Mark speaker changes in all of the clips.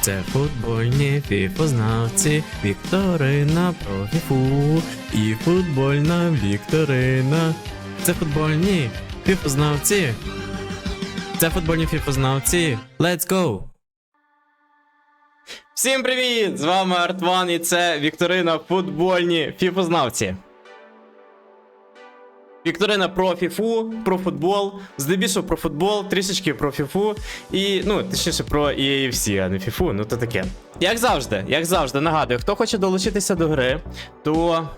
Speaker 1: Це футбольні фіфознавці, вікторина про фіфу і футбольна вікторина. Це футбольні фіфознавці. Це футбольні фіфознавці. Let's go! Всім привіт! З вами Артван і це Вікторина футбольні фіфознавці. Вікторина про фіфу, про футбол, здебільшого про футбол, трішечки про фіфу і, ну, точніше, про EAFC, а не фіфу, ну то таке. Як завжди, як завжди, нагадую, хто хоче долучитися до гри, то.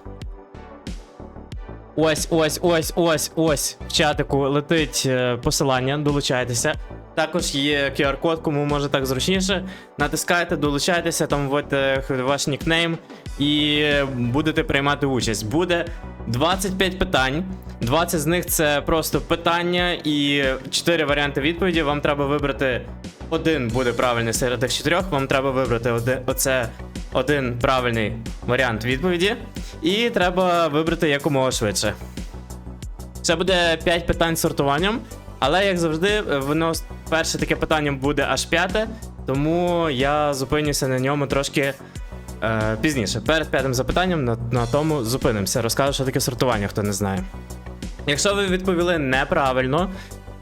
Speaker 1: Ось, ось, ось, ось, ось. В чатику летить е, посилання, долучайтеся. Також є QR-код, кому може так зручніше. Натискайте, долучайтеся, там вводьте ваш нікнейм і будете приймати участь. Буде 25 питань. 20 з них це просто питання і 4 варіанти відповіді. Вам треба вибрати один буде правильний серед тих чотирьох. Вам треба вибрати один, оце один правильний варіант відповіді. І треба вибрати якомога швидше. Це буде 5 питань з сортуванням, але як завжди, воно перше таке питання буде аж п'яте, тому я зупинюся на ньому трошки е, пізніше. Перед п'ятим запитанням на, на тому зупинимося. Розкажу, що таке сортування, хто не знає. Якщо ви відповіли неправильно,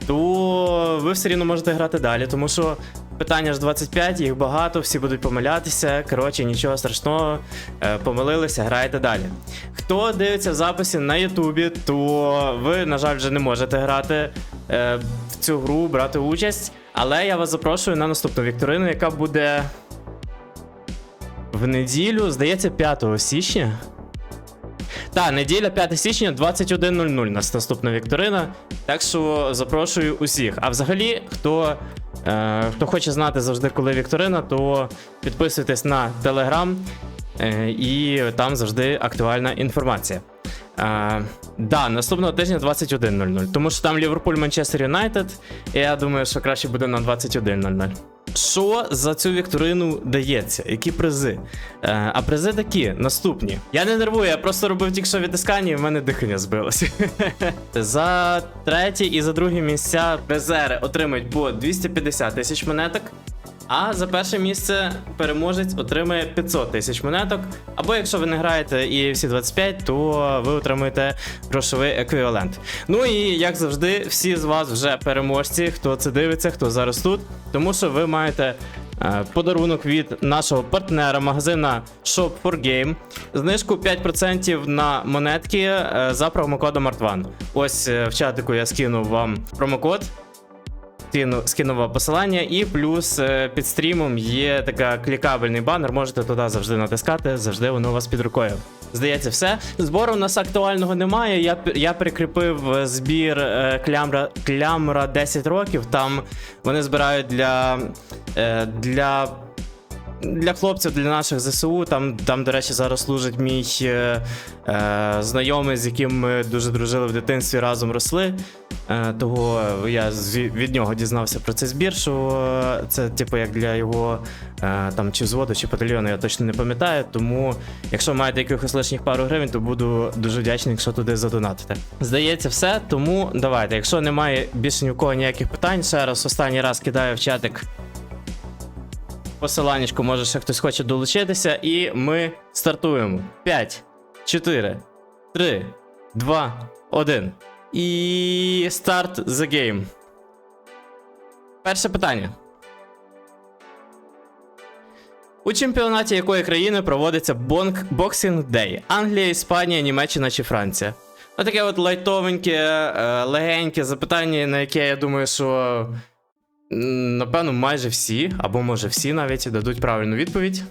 Speaker 1: то ви все рівно можете грати далі, тому що питання ж 25, їх багато, всі будуть помилятися. Коротше, нічого страшного, е, помилилися, грайте далі. Хто дивиться в записі на Ютубі, то ви, на жаль, вже не можете грати е, в цю гру, брати участь. Але я вас запрошую на наступну вікторину, яка буде в неділю, здається, 5 січня. Та, неділя 5 січня, 21.00 нас наступна вікторина. Так що запрошую усіх. А взагалі, хто, е, хто хоче знати завжди, коли вікторина, то підписуйтесь на телеграм, е, і там завжди актуальна інформація. Е, да, наступного тижня 21.00. Тому що там Ліверпуль Манчестер Юнайтед. І я думаю, що краще буде на 21.00. Що за цю вікторину дається? Які призи? Е, а призи такі, наступні. Я не нервую, я просто робив тільки що відтискання і в мене дихання збилося. за третє і за друге місця призери отримають по 250 тисяч монеток. А за перше місце переможець отримає 500 тисяч монеток. Або якщо ви не граєте і всі 25, то ви отримуєте грошовий еквівалент. Ну і як завжди, всі з вас вже переможці, хто це дивиться, хто зараз тут, тому що ви маєте. е, Подарунок від нашого партнера магазина Shop 4Game. Знижку 5% на монетки е, за промокодом ARTVAN. Ось е, в чатику я скинув вам промокод скину, скину вам посилання, і плюс е, під стрімом є така клікабельний банер, можете туди завжди натискати, завжди воно у вас під рукою. Здається, все. Збору у нас актуального немає. Я, я прикріпив е, збір е, клямра, клямра 10 років. Там вони збирають для, е, для для хлопців, для наших ЗСУ, там, там до речі, зараз служить мій е, е, знайомий, з яким ми дуже дружили в дитинстві, разом росли. Е, того я від нього дізнався про цей збір, що е, це, типу, як для його е, там чи взводу, чи батальйону, я точно не пам'ятаю. Тому, якщо маєте якихось лишніх пару гривень, то буду дуже вдячний, якщо туди задонатите. Здається, все. Тому давайте. Якщо немає більше ні у кого ніяких питань, ще раз останній раз кидаю в чатик посиланнячку, може ще хтось хоче долучитися, і ми стартуємо. 5, 4, 3, 2, 1. І старт the game. Перше питання. У чемпіонаті якої країни проводиться Boxing Day? Англія, Іспанія, Німеччина чи Франція? Ну, таке от лайтовеньке, е, легеньке запитання, на яке я думаю, що Напевно, майже всі, або може всі навіть дадуть правильну відповідь.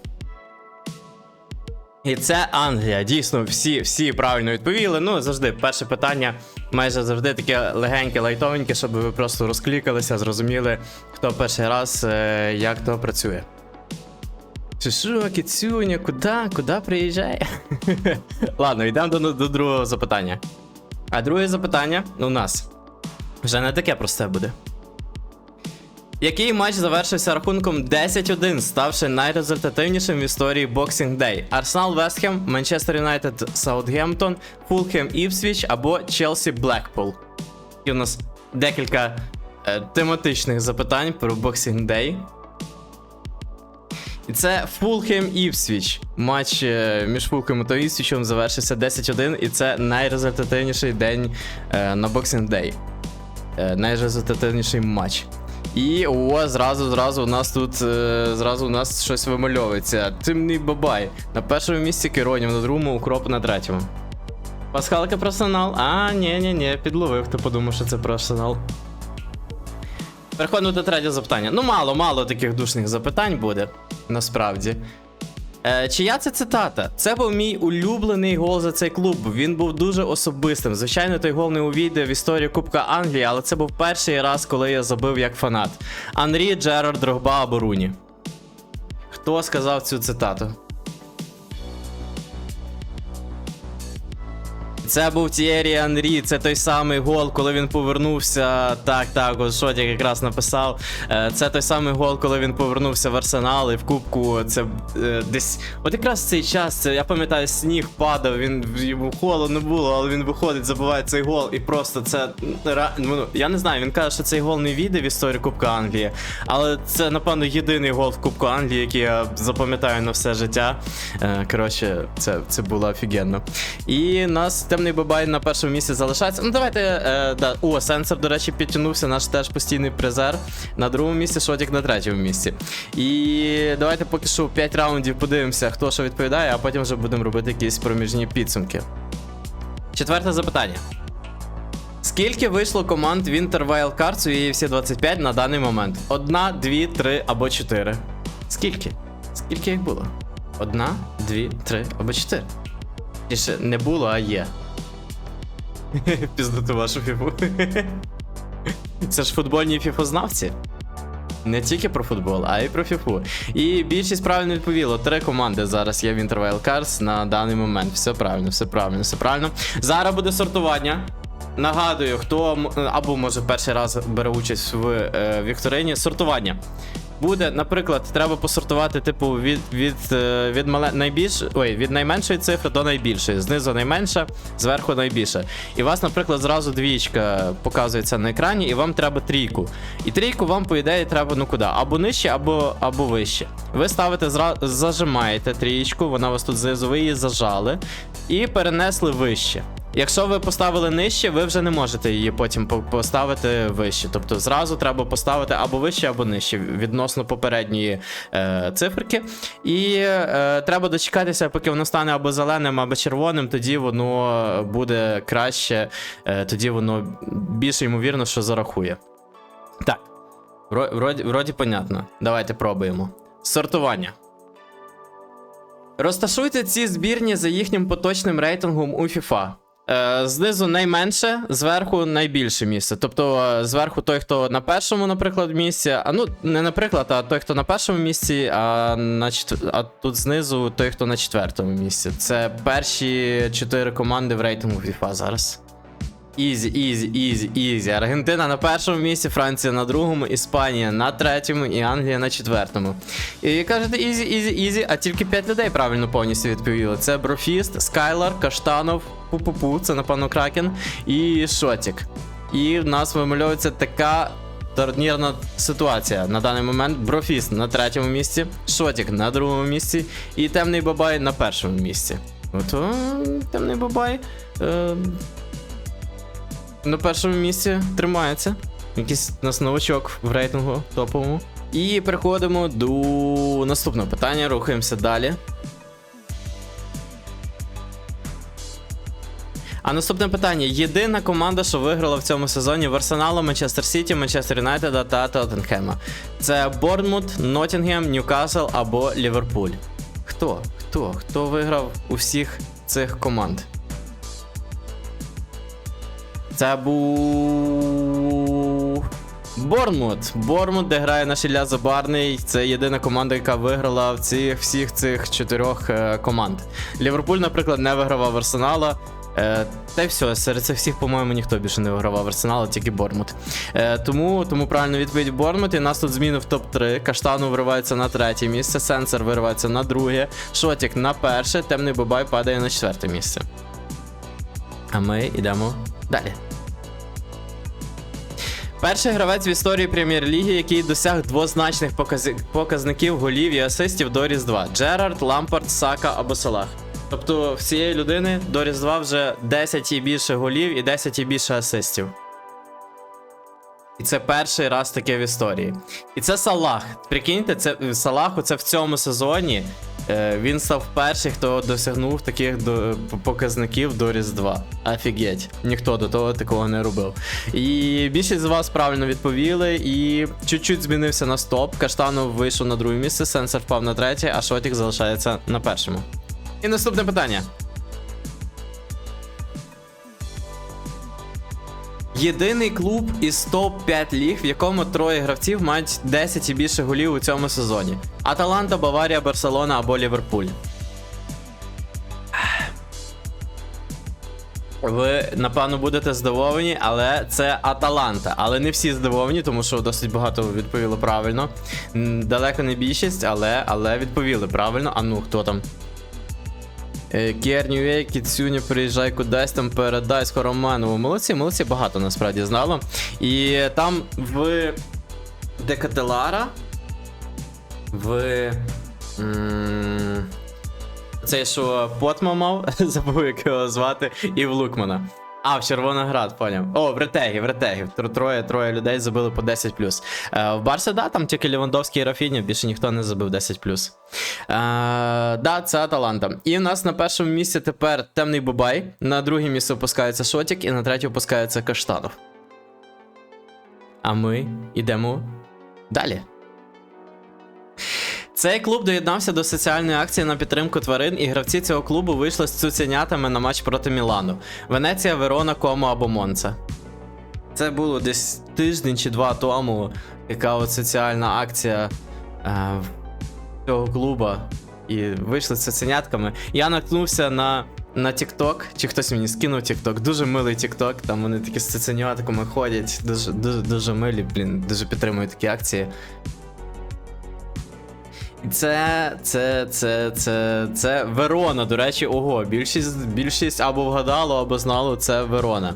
Speaker 1: І це Англія. Дійсно, всі, всі правильно відповіли. Ну, завжди, перше питання майже завжди таке легеньке, лайтовеньке, щоб ви просто розклікалися, зрозуміли, хто перший раз е, як то працює. Чи що, кицюня, куди? Куди приїжджає? Ладно, йдемо до, до другого запитання. А друге запитання у нас вже не таке просте буде. Який матч завершився рахунком 10-1, ставши найрезультативнішим в історії Boxing Day? Арсенал Вестхем, Манчестер Юнайтед Саутгемптон, Фулхем Іпсвіч або Челсі Блекпул? І у нас декілька е, тематичних запитань про Boxing Day. І це Фулхем Іпсвіч. Матч е, між Фулхем та Іпсвічем завершився 10-1, і це найрезультативніший день е, на Boxing Day. Е, найрезультативніший матч. І о, зразу, зразу у нас тут е, зразу у нас щось вимальовується. Тимний бабай. На першому місці Керонів, на другому укроп на третьому. Пасхалка персонал. А, ні, ні, ні, підловив, хто подумав, що це персонал. Переходимо до третього запитання. Ну, мало, мало таких душних запитань буде, насправді. Е, чия це цитата? Це був мій улюблений гол за цей клуб. Він був дуже особистим. Звичайно, той гол не увійде в історію Кубка Англії, але це був перший раз, коли я забив як фанат. Анрі, Джерард, Дрогба або Руні. Хто сказав цю цитату? Це був Тієрі Анрі, це той самий гол, коли він повернувся. Так, так, от Шотік якраз написав. Е, Це той самий гол, коли він повернувся в Арсенал і в Кубку. Це е, десь. От якраз цей час, це, я пам'ятаю, сніг падав, він йому холодно було, але він виходить, забиває цей гол. І просто це ну, я не знаю, він каже, що цей гол не війде в історію Кубка Англії. Але це, напевно, єдиний гол в Кубку Англії, який я запам'ятаю на все життя. Е, Коротше, це, це було офігенно. І нас темний бабай на першому місці залишається. Ну, давайте. Е, да. О, сенсор, до речі, підтягнувся, наш теж постійний призер. На другому місці, Шотік на третьому місці. І давайте поки що 5 раундів подивимося, хто що відповідає, а потім вже будемо робити якісь проміжні підсумки. Четверте запитання. Скільки вийшло команд Winter Wild Cards у EFC 25 на даний момент? Одна, дві, три або чотири. Скільки? Скільки їх було? Одна, дві, три або чотири. Ще не було, а є. Піздати вашу фіфу. Це ж футбольні фіфознавці. Не тільки про футбол, а й про фіфу. І більшість правильно відповіло. Три команди зараз є в Winter Wild на даний момент. Все правильно, все правильно, все правильно. Зараз буде сортування. Нагадую, хто або може перший раз бере участь в е, вікторині. Сортування. Буде, наприклад, треба посортувати, типу, від від, е, від мале... найбільш... Ой, від найменшої цифри до найбільшої. Знизу найменша, зверху найбільше. І у вас, наприклад, зразу двічка показується на екрані, і вам треба трійку. І трійку вам, по ідеї, треба ну куди? Або нижче, або, або вище. Ви ставите зра... зажимаєте трієчку, вона у вас тут знизу, ви її зажали і перенесли вище. Якщо ви поставили нижче, ви вже не можете її потім поставити вище. Тобто зразу треба поставити або вище, або нижче відносно попередньої е, циферки. І е, треба дочекатися, поки воно стане або зеленим, або червоним, тоді воно буде краще, е, тоді воно більше ймовірно, що зарахує. Так. Вроді, вроді понятно. Давайте пробуємо. Сортування. Розташуйте ці збірні за їхнім поточним рейтингом у FIFA. Е, знизу найменше, зверху найбільше місце. Тобто е, зверху той, хто на першому, наприклад, місці. А ну, не наприклад, а той, хто на першому місці, а на четвер... а тут знизу той, хто на четвертому місці. Це перші чотири команди в рейтингу FIFA зараз. Ізі, ізі, ізі, ізі. Аргентина на першому місці, Франція на другому, Іспанія на третьому і Англія на четвертому. І кажете ізі, ізі, ізі, а тільки 5 людей правильно повністю відповіли. Це Брофіст, Скайлар, Каштанов, Пу-Пу-Пу, це напевно Кракен і Шотік. І в нас вимальовується така турнірна ситуація. На даний момент Брофіст на третьому місці, Шотік на другому місці і Темний Бабай на першому місці. Ото Темний Бабай. Е, на першому місці тримається. Якийсь у нас новачок в рейтингу топовому. І переходимо до наступного питання. Рухаємося далі. А наступне питання: єдина команда, що виграла в цьому сезоні в Арсеналу, Манчестер Сіті, Манчестер Юнайтеда та Тоттенхема. Це Борнмут, Ноттінгем, Ньюкасл або Ліверпуль. Хто? Хто? Хто виграв у всіх цих команд? Це був. Борнмут. Борнмут, де грає наш Ілля Забарний. Це єдина команда, яка виграла в цих всіх цих чотирьох е, команд. Ліверпуль, наприклад, не вигравав Арсенала. Е, та й все, серед цих всіх, по-моєму, ніхто більше не вигравав Арсенала, тільки Борнмут. Е, тому, тому правильно відповідь Борнмут. І нас тут зміни в топ-3. Каштану виривається на третє місце, Сенсор виривається на друге, Шотік на перше, темний Бабай падає на четверте місце. А ми йдемо далі. Перший гравець в історії прем'єр-ліги, який досяг двозначних покази- показників голів і асистів до Різдва. Джерард, Лампард, Сака або Салах. Тобто в цієї людини до Різдва вже 10 і більше голів і 10 і більше асистів. І це перший раз таке в історії. І це Салах. Прикиньте, це Салаху це в цьому сезоні. Е, він став перший, хто досягнув таких показників до Різдва. Офігеть. Ніхто до того такого не робив. І більшість з вас правильно відповіли. І чуть-чуть змінився на стоп. Каштанов вийшов на друге місце, Сенсор впав на третє, а Шотік залишається на першому. І наступне питання. Єдиний клуб із топ-5 ліг, в якому троє гравців мають 10 і більше голів у цьому сезоні: Аталанта, Баварія, Барселона або Ліверпуль. Ви, напевно, будете здивовані, але це Аталанта. Але не всі здивовані, тому що досить багато відповіли правильно. Далеко не більшість, але, але відповіли правильно. А ну, хто там? Е, Кернює, Кіцюня, приїжджай кудись там, передай Скороманову. Молодці, молодці, багато насправді знало. І там в Декателара, в. Цей, що Потма мав, забув як його звати, і в Лукмана. А, в Червоноград, поняв. О, в ретегі, в ретегі. Троє, троє людей забили по 10 Е, в Барса, да, там тільки Лівандовський і Рафіня, більше ніхто не забив 10 Е, да, це Аталанта. І в нас на першому місці тепер темний Бабай. На друге місце опускається Шотік, і на третє опускається Каштанов. А ми йдемо далі. Цей клуб доєднався до соціальної акції на підтримку тварин, і гравці цього клубу вийшли з цуценятами на матч проти Мілану. Венеція, Верона, Комо або Монца. Це було десь тиждень чи два тому, яка от соціальна акція е, цього клуба. І вийшли з цуценятками. Я наткнувся на. На TikTok, чи хтось мені скинув TikTok, дуже милий TikTok, там вони такі з цуценятками ходять, дуже, дуже, дуже милі, блін, дуже підтримую такі акції. Це, це, це, це, це Верона, до речі, ого. Більшість, більшість або вгадало, або знало, це Верона.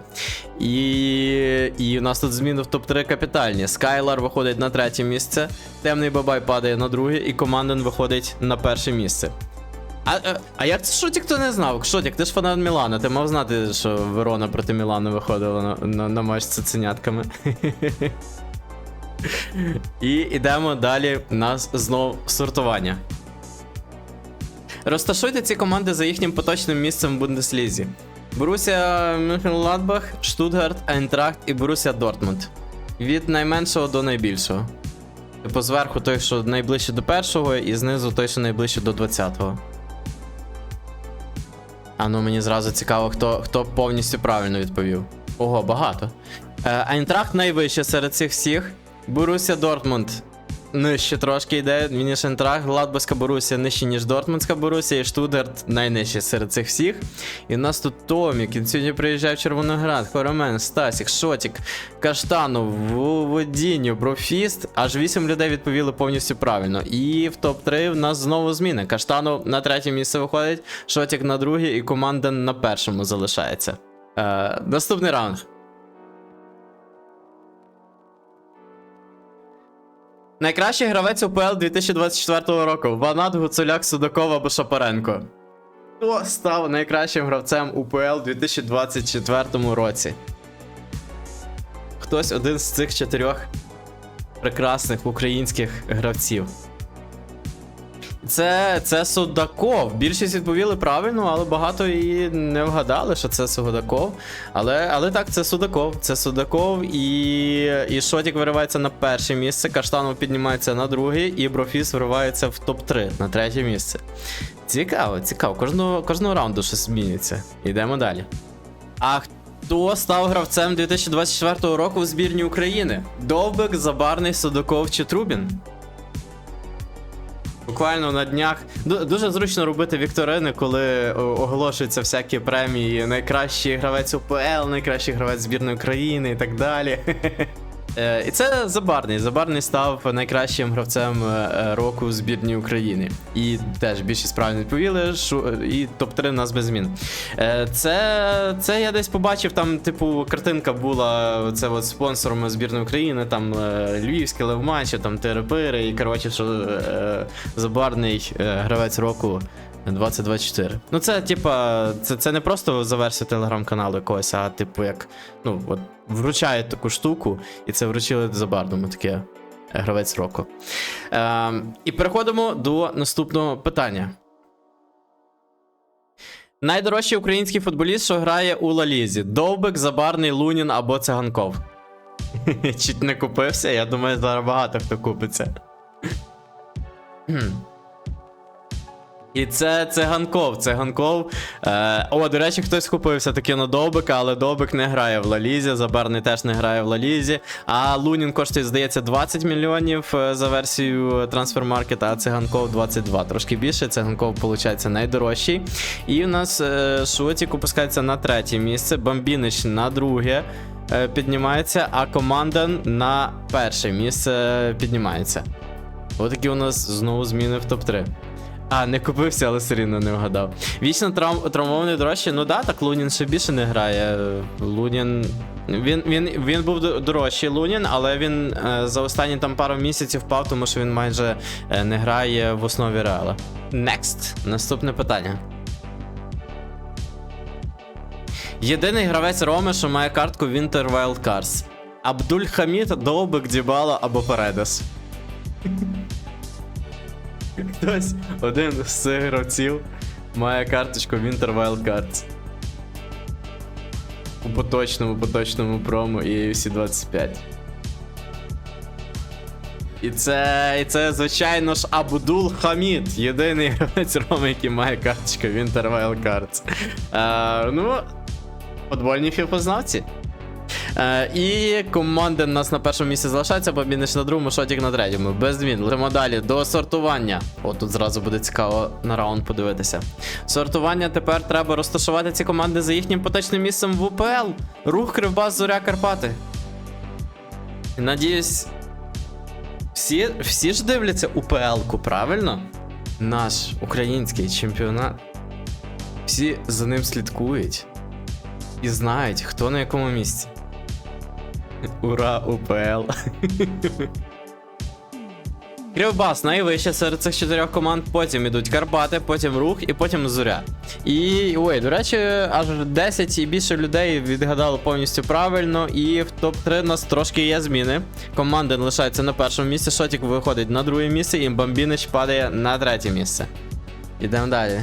Speaker 1: І, і у нас тут зміни в топ-3 капітальні. Скайлар виходить на третє місце, Темний Бабай падає на друге, і Команден виходить на перше місце. А, а, а як це Шотік хто не знав? Шотік, ти ж фанат Мілана, ти мав знати, що Верона проти Мілану виходила на, на, на матч з цуценятками. І йдемо далі. У нас знов сортування. Розташуйте ці команди за їхнім поточним місцем в Бундеслізі. Борусія Мюнхен-Ладбах, Штутгарт, Айнтрахт і Борусія Дортмунд. Від найменшого до найбільшого. Типу зверху той, що найближче до першого, і знизу той, що найближче до 20-го. А ну мені зразу цікаво, хто, хто повністю правильно відповів. Ого, багато. Е, Айнтрахт найвище серед цих всіх. Боруся Дортмунд нижче трошки йде, Айнтрахт. Гладбаська Борусія нижче, ніж Дортмундська Борусія, і Штутгарт найнижче серед цих всіх. І в нас тут Томік, він сьогодні приїжджає в Червоноград, Хоромен, Стасік, Шотік, Каштанов, Водіню, Брофіст. Аж 8 людей відповіли повністю правильно. І в топ-3 в нас знову зміни. Каштанов на третє місце виходить, Шотік на друге, і команда на першому залишається. Е, наступний раунд. Найкращий гравець УПЛ 2024 року. Ванат, Гуцуляк, Судаков або Шапаренко. Хто став найкращим гравцем УПЛ 2024 році? Хтось один з цих чотирьох прекрасних українських гравців. Це, це Судаков. Більшість відповіли правильно, але багато і не вгадали, що це Судаков. Але, але так, це Судаков. Це Судаков і, і Шотік виривається на перше місце, Каштанов піднімається на друге, і Брофіс виривається в топ-3 на третє місце. Цікаво, цікаво. Кожного, кожного раунду щось змінюється. Йдемо далі. А хто став гравцем 2024 року в збірні України? Довбик, Забарний, Судаков чи Трубін? Буквально на днях дуже зручно робити вікторини, коли оголошуються всякі премії. Найкращий гравець УПЛ, найкращий гравець збірної України і так далі. Е, і це Забарний. Забарний став найкращим гравцем е, е, року збірні України. І теж більшість правильно відповіли, і топ-3 в нас без змін. Це, це я десь побачив, там, типу, картинка була це от спонсором збірної України, там Львівське Левмачі, там Терепири, і коротше, що Забарний гравець року. 2024. Ну, це, типа, це, це не просто за версію телеграм-каналу якогось, а типу, як, ну, от вручають таку штуку, і це вручили Забарному таке е, гравець року. Е, і переходимо до наступного питання. Найдорожчий український футболіст, що грає у Лалізі. Довбик, Забарний, Лунін або Циганков. Чуть не купився, я думаю, зараз багато хто купиться. І це циганков. Циганков. Е, о, до речі, хтось купився таки на Довбика, але Довбик не грає в Лалізі. Забарний теж не грає в Лалізі. А Лунін коштує, здається, 20 мільйонів е, за версією трансфермаркета, а циганков 22. Трошки більше. Циганков, виходить, найдорожчий. І у нас е, Шотік опускається на третє місце, Бамбінич на друге. е, Піднімається, а команда на перше місце піднімається. Отакі у нас знову зміни в топ-3. А, не купився, але все рівно не вгадав. Вічно трав... травмований дорожче. Ну да, так Лунін ще більше не грає. Лунін. Він, він, він був дорожчий Лунін, але він е, за останні там пару місяців впав, тому що він майже е, не грає в основі реала. Next. Наступне питання. Єдиний гравець Роми, що має картку Winter Wild Cards. Абдуль Хамід, Довбик, Дібало або Передес. Хтось один з цих гравців має карточку Winter Wild Cards. У поточному поточному промо і всі 25. І це, і це, звичайно ж, Абдул Хамід. Єдиний гравець Роми, який має карточку Winter Wild Cards. Е, ну, футбольні фіфознавці. Е, і команди у нас на першому місці залишаються, Бабінич на другому, Шотік на третьому. Без змін. Летимо далі до сортування. О, тут зразу буде цікаво на раунд подивитися. Сортування тепер треба розташувати ці команди за їхнім поточним місцем в УПЛ. Рух Кривбас, Зоря Карпати. Надіюсь, всі, всі ж дивляться УПЛ-ку, правильно? Наш український чемпіонат. Всі за ним слідкують і знають, хто на якому місці. Ура, УПЛ. Кривбас найвище серед цих чотирьох команд. Потім ідуть Карпати, потім Рух і потім Зоря. І ой, до речі, аж 10 і більше людей відгадало повністю правильно. І в топ-3 у нас трошки є зміни. Команда лишається на першому місці, Шотік виходить на друге місце, і Бомбінич падає на третє місце. Ідемо далі.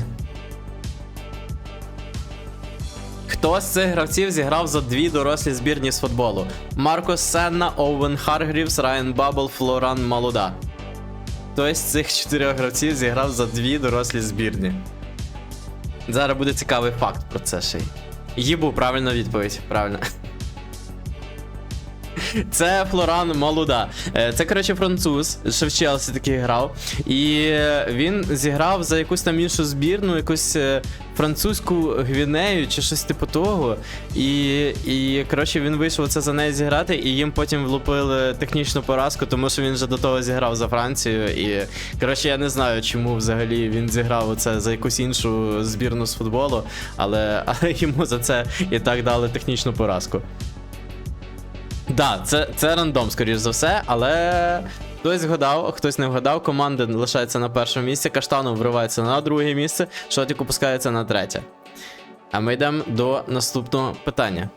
Speaker 1: Хто з цих гравців зіграв за дві дорослі збірні з футболу? Маркос Сенна, Оуен Харгрівс, Райан Бабл, Флоран Малуда. Хто з цих чотирьох гравців зіграв за дві дорослі збірні? Зараз буде цікавий факт про це ще й. Їбу, правильна відповідь. Правильно. Це Флоран Малуда. Е, Це, коротше, француз, що в Челсі такий грав. І е, він зіграв за якусь там іншу збірну, якусь е, французьку Гвінею чи щось типу того. І, і коротше, він вийшов це за неї зіграти, і їм потім влупили технічну поразку, тому що він вже до того зіграв за Францію. І коротше, я не знаю, чому взагалі він зіграв це за якусь іншу збірну з футболу, але, але йому за це і так дали технічну поразку. Да, це, це рандом, скоріш за все, але хтось вгадав, хтось не вгадав. Команда лишається на першому місці, Каштанов вривається на друге місце, Шотік опускається на третє. А ми йдемо до наступного питання.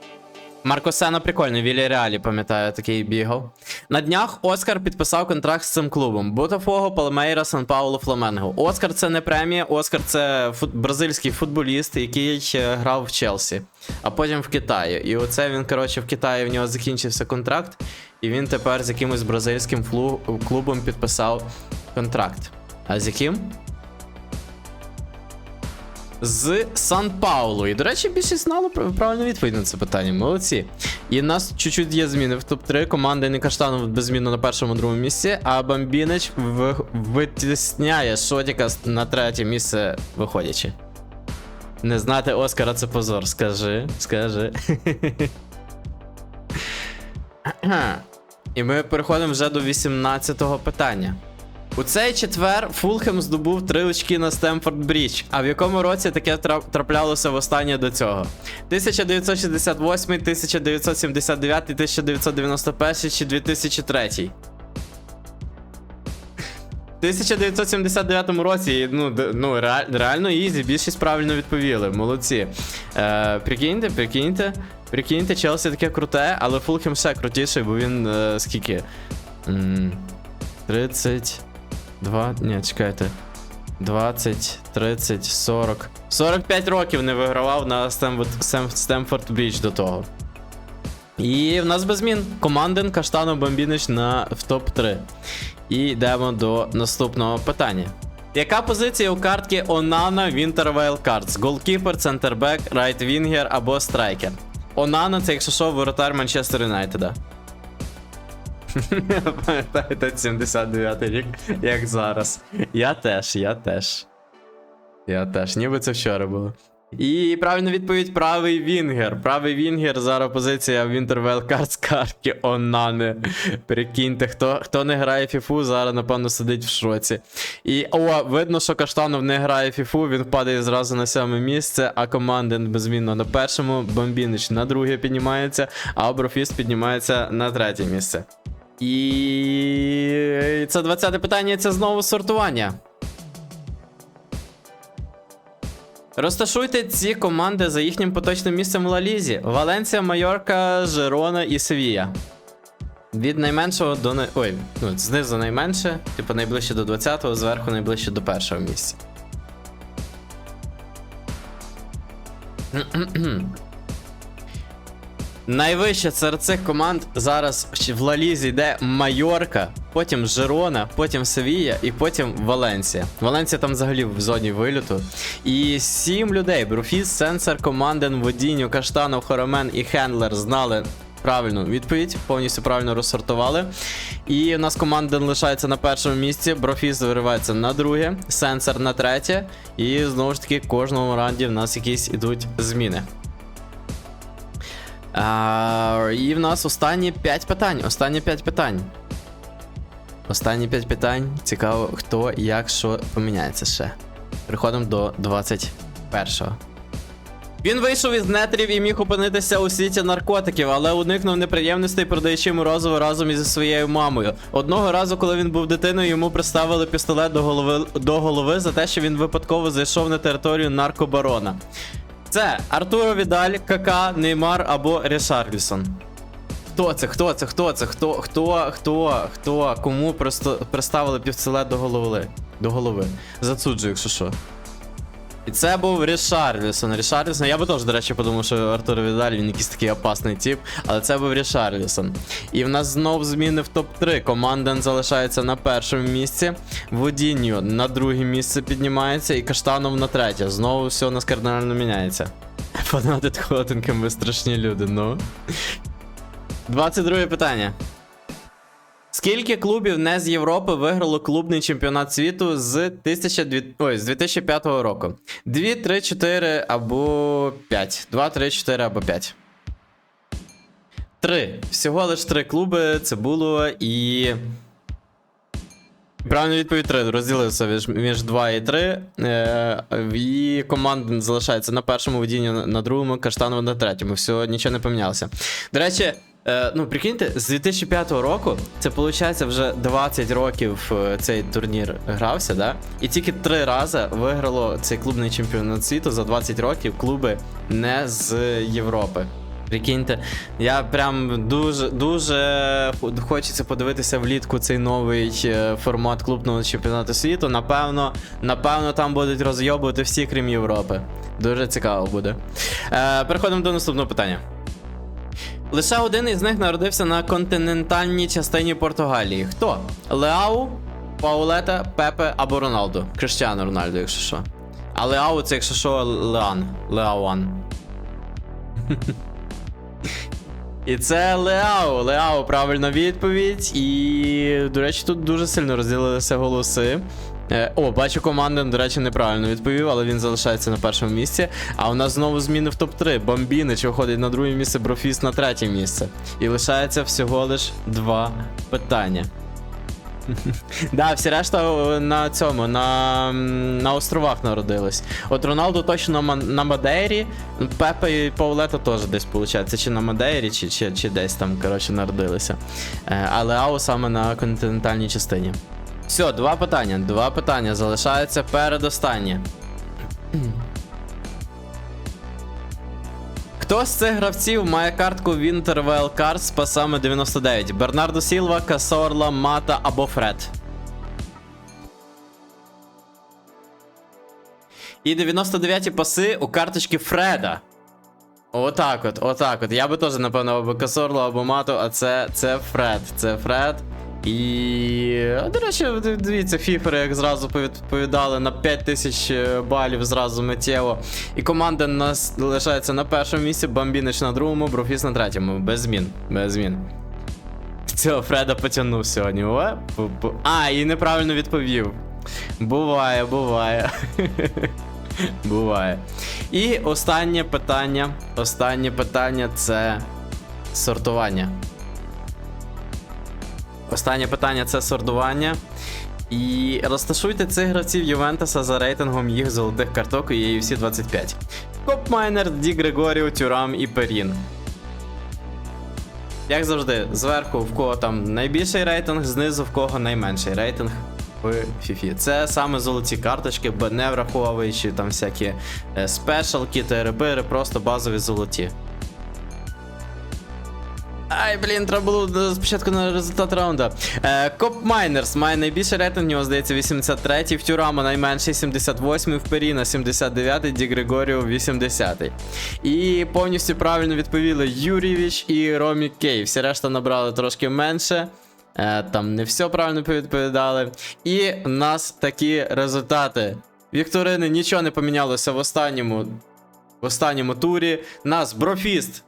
Speaker 1: Марко Сена прикольний, Вілі пам'ятаю, такий бігав. На днях Оскар підписав контракт з цим клубом. Ботафого, Палмейра, Сан Пауло, Фламенго. Оскар це не премія, Оскар це фут... бразильський футболіст, який грав в Челсі, а потім в Китаї. І оце він, коротше, в Китаї в нього закінчився контракт, і він тепер з якимось бразильським клубом підписав контракт. А з яким? з Сан Паулу. І, до речі, більшість знало правильну відповідь на це питання. Молодці. І в нас чуть-чуть є зміни в топ-3. Команда Никаштанов беззмінно на першому другому місці, а Бамбінич в... витісняє Шотіка на третє місце виходячи. Не знати Оскара це позор. Скажи, скажи. І ми переходимо вже до 18-го питання. У цей четвер Фулхем здобув три очки на Стемфорд Брідж. А в якому році таке трап- траплялося востаннє до цього? 1968, 1979, 1991 чи 2003? В 1979 році, ну, ну реаль, реально ізі, більшість правильно відповіли. Молодці. Е, прикиньте, прикиньте, прикиньте, Челсі таке круте, але Фулхем ще крутіший, бо він е, скільки? М, 32. Ні, чекайте. 20, 30, 40. 45 років не вигравав на Стемфорд, Брідж до того. І в нас без змін. Командин Каштанов Бомбінич на в топ-3. І йдемо до наступного питання. Яка позиція у картки Онана Wild Cards? Голкіпер, центрбек, райт-вінгер або страйкер? Онана це, якщо що, воротар Манчестер Юнайтеда. Пам'ятаєте 79 рік, як зараз. Я теж, я теж. Я теж, ніби це вчора було. І правильна відповідь правий Вінгер. Правий Вінгер, зараз позиція Winter Wildcards картки Онане. Прикиньте, хто, хто не грає фіфу, зараз, напевно, сидить в шоці. І о, видно, що Каштанов не грає фіфу, він падає зразу на сьоме місце, а команден безмінно на першому, Бомбінич на друге піднімається, а Оброфіст піднімається на третє місце. І це 20 те питання, це знову сортування. Розташуйте ці команди за їхнім поточним місцем в Лалізі: Валенсія, Майорка, Жерона і Севія. Від найменшого до най... Ой, ну, знизу найменше, типу найближче до 20-го, зверху найближче до першого місця. Найвище серед цих команд зараз в Лалізі йде Майорка, потім Жерона, потім Севія і потім Валенсія. Валенсія там взагалі в зоні виліту. І сім людей: Бруфіс, Сенсор, Команден, Водіньо, Каштанов, Хоромен і Хендлер знали правильну відповідь, повністю правильно розсортували. І у нас Команден лишається на першому місці, Брофіс виривається на друге, Сенсор на третє. І знову ж таки, кожному раунді в нас якісь ідуть зміни. А, і в нас останні 5 питань. Останні 5 питань. Останні 5 питань. Цікаво, хто як що поміняється ще. Переходимо до 21-го. Він вийшов із нетрів і міг опинитися у світі наркотиків, але уникнув неприємностей, продаючи морозиво разом із своєю мамою. Одного разу, коли він був дитиною, йому приставили пістолет до голови, до голови за те, що він випадково зайшов на територію наркобарона. Це Артуро Відаль, КК, Неймар або Рішарлісон. Хто це? Хто це? Хто це? Хто? Хто? Хто? Хто? Кому просто приставили півцеле до голови? До голови. Зацуджую, якщо що. І це був Рішарлісон. Рішарлісон. Я би теж, до речі, подумав, що Артур Відаль він якийсь такий опасний тип, але це був Рішарлісон. І в нас знов зміни в топ-3. Команден залишається на першому місці. Водіньо на друге місце піднімається, і Каштанов на третє. Знову все у нас кардинально міняється. Фанати Тхотенкем, ви страшні люди, ну. 22 питання. Скільки клубів не з Європи виграло клубний чемпіонат світу з, 1000, ой, з 2005 року? 2, 3, 4 або 5. 2, 3, 4 або 5. Три. Всього лиш три клуби це було і. Правильно відповідь 3. Розділився між, між 2 і 3. Е, і команда залишається на першому водінні, на, другому, Каштанова на третьому. Все, нічого не помінялося. До речі, е, ну прикиньте, з 2005 року це виходить вже 20 років е, цей турнір грався, да? І тільки три рази виграло цей клубний чемпіонат світу за 20 років клуби не з Європи. Прикиньте, я прям дуже дуже хочеться подивитися влітку цей новий е, формат клубного чемпіонату світу. Напевно, напевно, там будуть розйобувати всі, крім Європи. Дуже цікаво буде. Е, переходимо до наступного питання. Лише один із них народився на континентальній частині Португалії. Хто? Леау, Паулета, Пепе або Роналдо? Криштіано Рональдо, якщо що. А Леау це, якщо що, Леан. Леауан. І це Леао. Леао, правильна відповідь. І, до речі, тут дуже сильно розділилися голоси. Е, О, бачу, команда, до речі, неправильно відповів, але він залишається на першому місці. А у нас знову зміни в топ-3. Бомбінич виходить на друге місце, Брофіст на третє місце. І лишається всього лиш два питання. Да, всі решта на цьому, на, на островах народились. От Роналду точно на Мадейрі, Пепе і Паулета теж десь, виходить, чи на Мадейрі, чи, чи, чи десь там, коротше, народилися. Е, але Ау саме на континентальній частині. Все, два питання. Два питання залишається передостаннє. Хто з цих гравців має картку Winter Wild Cards по саме 99? Бернардо Сілва, Касорла, Мата або Фред? І 99 паси у карточки Фреда. Отак от, отак от. Я би теж, напевно, або Касорло, або Мату, а це, це Фред. Це Фред. І. До речі, дивіться, фіфери, як зразу відповідали на 5000 балів зразу миттєво. І команда нас лишається на першому місці, Бамбінич на другому, Брофіс на третьому. Без змін. Без змін. Цього Фреда потягнув сьогодні. О, А, і неправильно відповів. Буває, буває. Буває. І останнє питання. Останнє питання це сортування. Останнє питання це сортування. І розташуйте цих гравців Ювентуса за рейтингом їх золотих карток у UFC 25. Копмайнер, Ді Грегоріо, Тюрам і Перін. Як завжди, зверху в кого там найбільший рейтинг, знизу в кого найменший рейтинг в FIFA. Це саме золоті карточки, бо не враховуючи там всякі е, спешалки, теребири, просто базові золоті. Ай, блін, треба було спочатку на результат раунда. Е, Коп Майнерс має найбільший рейтинг, у нього здається 83-й, в Тюрама найменший 78-й, в Періна 79-й, Ді Григоріо 80-й. І повністю правильно відповіли Юрійович і Ромі Кей. Всі решта набрали трошки менше. Е, там не все правильно відповідали. І в нас такі результати. Вікторини нічого не помінялося в останньому, в останньому турі. Нас Брофіст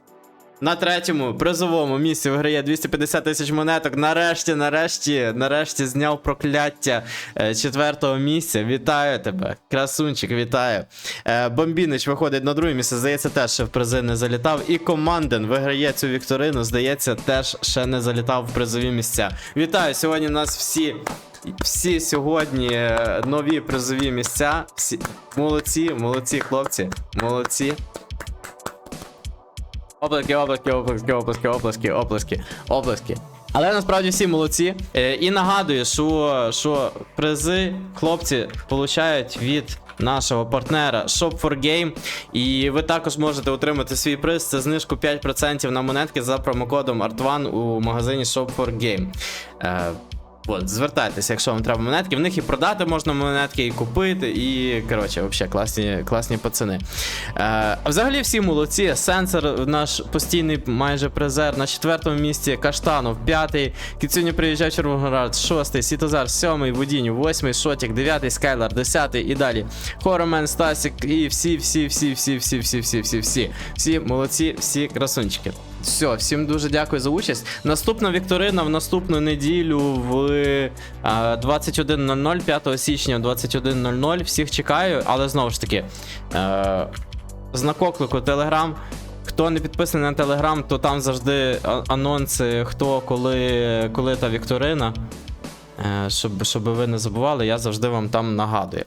Speaker 1: на третьому призовому місці виграє 250 тисяч монеток. Нарешті, нарешті, нарешті зняв прокляття е, четвертого місця. Вітаю тебе, красунчик, вітаю. Е, Бомбінич виходить на друге місце, здається, теж ще в призи не залітав. І Команден виграє цю вікторину, здається, теж ще не залітав в призові місця. Вітаю! Сьогодні у нас всі. Всі сьогодні е, нові призові місця. Всі молодці, молодці, хлопці, молодці. Оплески, оплески, оплески, оплески, оплески, оплески, оплески. Але насправді всі молодці. Е, і нагадую, що, що призи хлопці получають від нашого партнера Shop4Game. І ви також можете отримати свій приз. Це знижку 5% на монетки за промокодом ART1 у магазині Shop4Game. Е, От, звертайтеся, якщо вам треба монетки. В них і продати можна монетки, і купити, і коротше, взагалі класні, класні пацани. Е, взагалі всі молодці. Сенсор, наш постійний майже призер на четвертому місці, Каштанов, п'ятий. Кіцюня приїжджав Червоноград, шостий, Світозар, сьомий, Водіню, восьмий, Шотік, дев'ятий, Скайлар, десятий і далі. Хоромен, Стасік і всі, всі, всі, всі, всі, всі, всі, всі, всі. Всі молодці, всі красунчики. Все, всім дуже дякую за участь. Наступна вікторина в наступну неділю в 21.00, 5 січня 21.00. Всіх чекаю, але знову ж таки, е, знак оклику Telegram. Хто не підписаний на Телеграм, то там завжди анонси, хто коли, коли та вікторина. Е, щоб, щоб ви не забували, я завжди вам там нагадую.